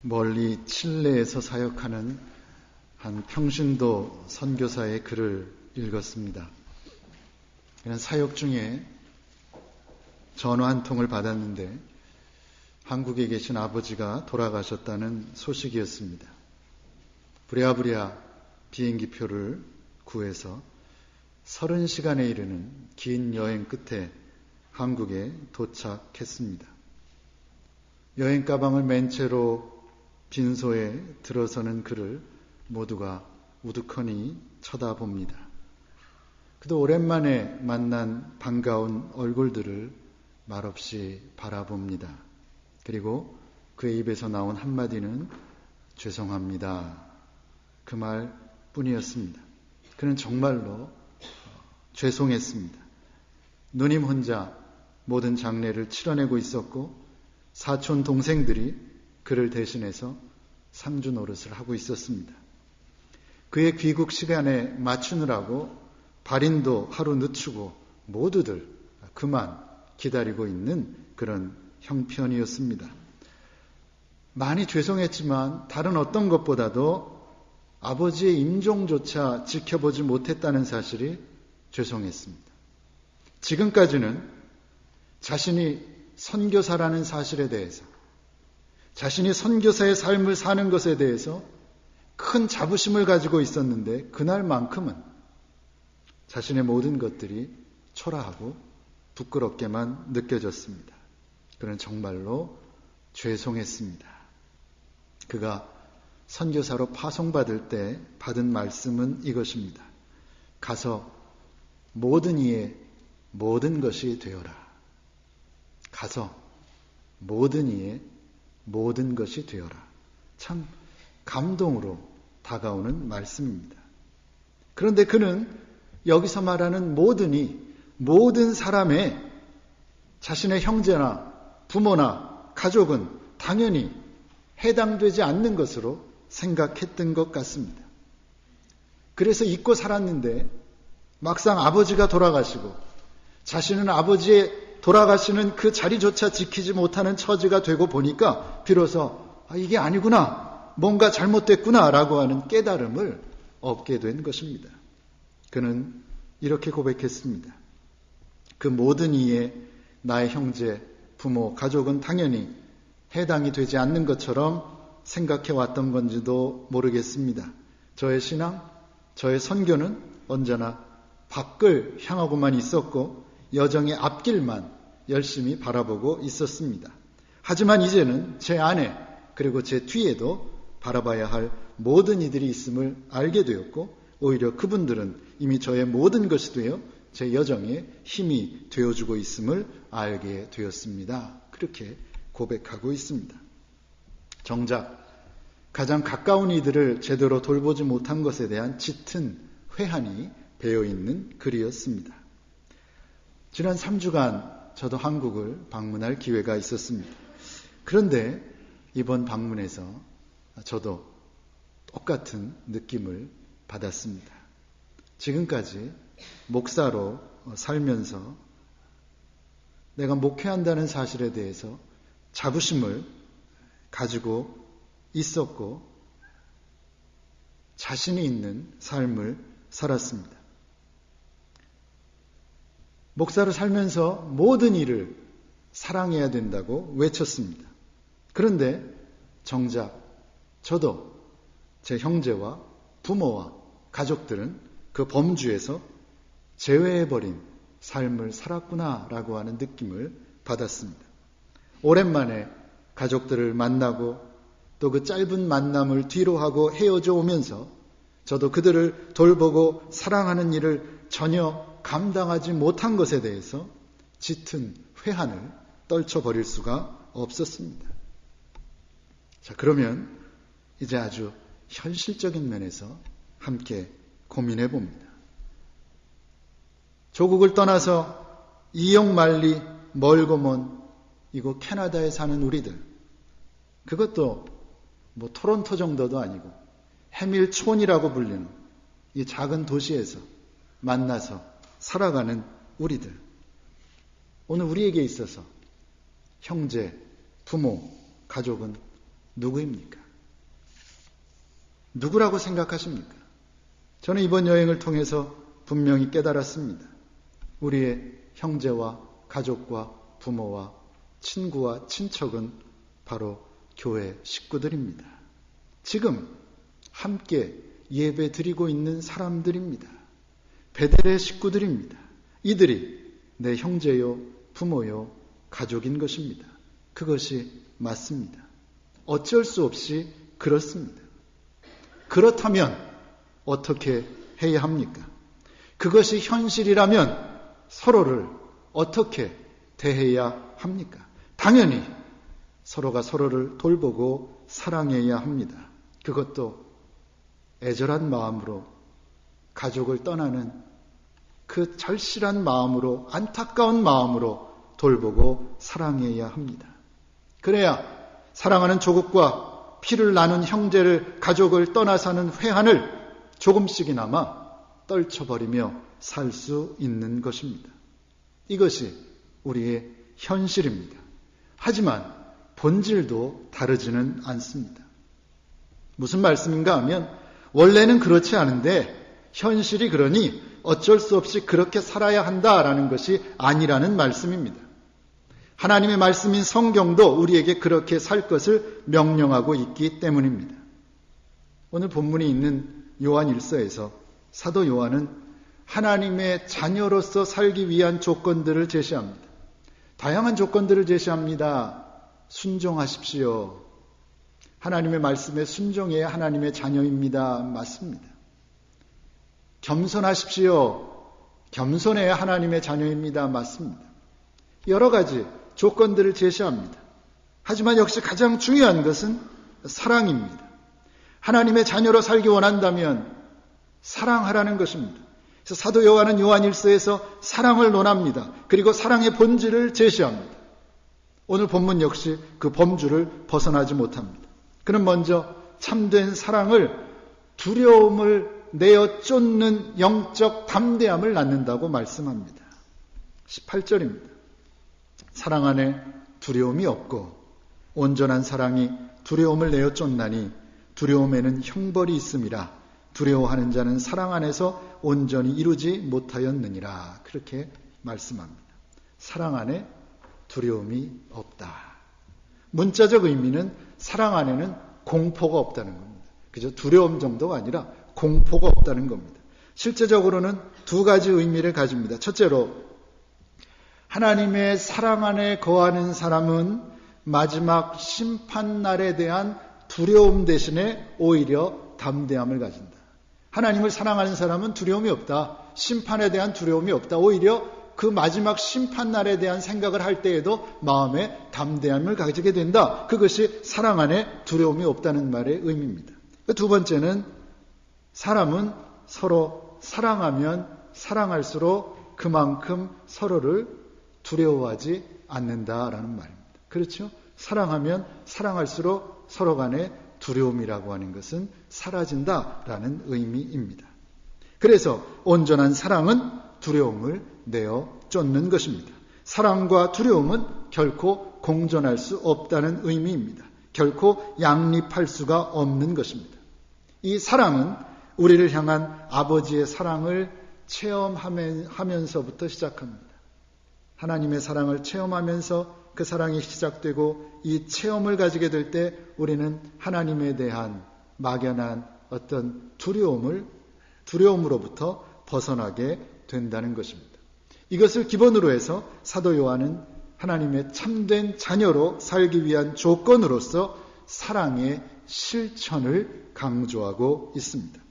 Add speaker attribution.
Speaker 1: 멀리 칠레에서 사역하는 한 평신도 선교사의 글을 읽었습니다. 그는 사역 중에 전화 한 통을 받았는데 한국에 계신 아버지가 돌아가셨다는 소식이었습니다. 부랴부랴 비행기표를 구해서 30시간에 이르는 긴 여행 끝에 한국에 도착했습니다. 여행 가방을 맨 채로 빈소에 들어서는 그를 모두가 우두커니 쳐다봅니다. 그도 오랜만에 만난 반가운 얼굴들을 말없이 바라봅니다. 그리고 그의 입에서 나온 한마디는 죄송합니다. 그 말 뿐이었습니다. 그는 정말로 죄송했습니다. 누님 혼자 모든 장례를 치러내고 있었고 사촌 동생들이 그를 대신해서 상주 노릇을 하고 있었습니다. 그의 귀국 시간에 맞추느라고 발인도 하루 늦추고 모두들 그만 기다리고 있는 그런 형편이었습니다. 많이 죄송했지만 다른 어떤 것보다도 아버지의 임종조차 지켜보지 못했다는 사실이 죄송했습니다. 지금까지는 자신이 선교사라는 사실에 대해서 자신이 선교사의 삶을 사는 것에 대해서 큰 자부심을 가지고 있었는데 그날만큼은 자신의 모든 것들이 초라하고 부끄럽게만 느껴졌습니다. 그는 정말로 죄송했습니다. 그가 선교사로 파송받을 때 받은 말씀은 이것입니다. 가서 모든 이의 모든 것이 되어라. 가서 모든 이의 모든 것이 되어라. 참 감동으로 다가오는 말씀입니다. 그런데 그는 여기서 말하는 모든이 모든 사람의 자신의 형제나 부모나 가족은 당연히 해당되지 않는 것으로 생각했던 것 같습니다. 그래서 잊고 살았는데 막상 아버지가 돌아가시고 자신은 아버지의 돌아가시는 그 자리조차 지키지 못하는 처지가 되고 보니까 비로소 아, 이게 아니구나. 뭔가 잘못됐구나. 라고 하는 깨달음을 얻게 된 것입니다. 그는 이렇게 고백했습니다. 그 모든 이에 나의 형제, 부모, 가족은 당연히 해당이 되지 않는 것처럼 생각해 왔던 건지도 모르겠습니다. 저의 신앙, 저의 선교는 언제나 밖을 향하고만 있었고 여정의 앞길만 열심히 바라보고 있었습니다. 하지만 이제는 제 안에 그리고 제 뒤에도 바라봐야 할 모든 이들이 있음을 알게 되었고 오히려 그분들은 이미 저의 모든 것이 되어 제 여정에 힘이 되어주고 있음을 알게 되었습니다. 그렇게 고백하고 있습니다. 정작 가장 가까운 이들을 제대로 돌보지 못한 것에 대한 짙은 회한이 배어 있는 글이었습니다. 지난 3주간 저도 한국을 방문할 기회가 있었습니다. 그런데 이번 방문에서 저도 똑같은 느낌을 받았습니다. 지금까지 목사로 살면서 내가 목회한다는 사실에 대해서 자부심을 가지고 있었고 자신이 있는 삶을 살았습니다. 목사로 살면서 모든 일을 사랑해야 된다고 외쳤습니다. 그런데 정작 저도 제 형제와 부모와 가족들은 그 범주에서 제외해버린 삶을 살았구나라고 하는 느낌을 받았습니다. 오랜만에 가족들을 만나고 또 그 짧은 만남을 뒤로 하고 헤어져 오면서 저도 그들을 돌보고 사랑하는 일을 전혀 감당하지 못한 것에 대해서 짙은 회한을 떨쳐버릴 수가 없었습니다. 자, 그러면 이제 아주 현실적인 면에서 함께 고민해 봅니다. 조국을 떠나서 이용 말리 멀고 먼 이곳 캐나다에 사는 우리들 그것도 뭐 토론토 정도도 아니고 해밀촌이라고 불리는 이 작은 도시에서 만나서 살아가는 우리들. 오늘 우리에게 있어서 형제, 부모, 가족은 누구입니까? 누구라고 생각하십니까? 저는 이번 여행을 통해서 분명히 깨달았습니다. 우리의 형제와 가족과 부모와 친구와 친척은 바로 교회 식구들입니다. 지금 함께 예배 드리고 있는 사람들입니다. 베델의 식구들입니다. 이들이 내 형제요, 부모요, 가족인 것입니다. 그것이 맞습니다. 어쩔 수 없이 그렇습니다. 그렇다면 어떻게 해야 합니까? 그것이 현실이라면 서로를 어떻게 대해야 합니까? 당연히 서로가 서로를 돌보고 사랑해야 합니다. 그것도 애절한 마음으로 가족을 떠나는 그 절실한 마음으로 안타까운 마음으로 돌보고 사랑해야 합니다. 그래야 사랑하는 조국과 피를 나눈 형제를 가족을 떠나 사는 회한을 조금씩이나마 떨쳐버리며 살 수 있는 것입니다. 이것이 우리의 현실입니다. 하지만 본질도 다르지는 않습니다. 무슨 말씀인가 하면 원래는 그렇지 않은데 현실이 그러니 어쩔 수 없이 그렇게 살아야 한다라는 것이 아니라는 말씀입니다. 하나님의 말씀인 성경도 우리에게 그렇게 살 것을 명령하고 있기 때문입니다. 오늘 본문이 있는 요한 일서에서 사도 요한은 하나님의 자녀로서 살기 위한 조건들을 제시합니다. 다양한 조건들을 제시합니다. 순종하십시오. 하나님의 말씀에 순종해야 하나님의 자녀입니다. 맞습니다. 겸손하십시오. 겸손해야 하나님의 자녀입니다. 맞습니다. 여러 가지 조건들을 제시합니다. 하지만 역시 가장 중요한 것은 사랑입니다. 하나님의 자녀로 살기 원한다면 사랑하라는 것입니다. 그래서 사도 요한은 요한 일서에서 사랑을 논합니다. 그리고 사랑의 본질을 제시합니다. 오늘 본문 역시 그 범주를 벗어나지 못합니다. 그는 먼저 참된 사랑을 두려움을 내어 쫓는 영적 담대함을 낳는다고 말씀합니다. 18절입니다. 사랑 안에 두려움이 없고 온전한 사랑이 두려움을 내어 쫓나니 두려움에는 형벌이 있음이라 두려워하는 자는 사랑 안에서 온전히 이루지 못하였느니라 그렇게 말씀합니다. 사랑 안에 두려움이 없다. 문자적 의미는 사랑 안에는 공포가 없다는 겁니다. 그저 두려움 정도가 아니라 공포가 없다는 겁니다. 실제적으로는 두 가지 의미를 가집니다. 첫째로 하나님의 사랑 안에 거하는 사람은 마지막 심판날에 대한 두려움 대신에 오히려 담대함을 가진다. 하나님을 사랑하는 사람은 두려움이 없다. 심판에 대한 두려움이 없다. 오히려 그 마지막 심판날에 대한 생각을 할 때에도 마음에 담대함을 가지게 된다. 그것이 사랑 안에 두려움이 없다는 말의 의미입니다. 두 번째는 사람은 서로 사랑하면 사랑할수록 그만큼 서로를 두려워하지 않는다라는 말입니다. 그렇죠? 사랑하면 사랑할수록 서로 간의 두려움이라고 하는 것은 사라진다라는 의미입니다. 그래서 온전한 사랑은 두려움을 내어 쫓는 것입니다. 사랑과 두려움은 결코 공존할 수 없다는 의미입니다. 결코 양립할 수가 없는 것입니다. 이 사랑은 우리를 향한 아버지의 사랑을 체험하면서부터 시작합니다. 하나님의 사랑을 체험하면서 그 사랑이 시작되고 이 체험을 가지게 될 때 우리는 하나님에 대한 막연한 어떤 두려움을 두려움으로부터 벗어나게 된다는 것입니다. 이것을 기본으로 해서 사도 요한은 하나님의 참된 자녀로 살기 위한 조건으로서 사랑의 실천을 강조하고 있습니다.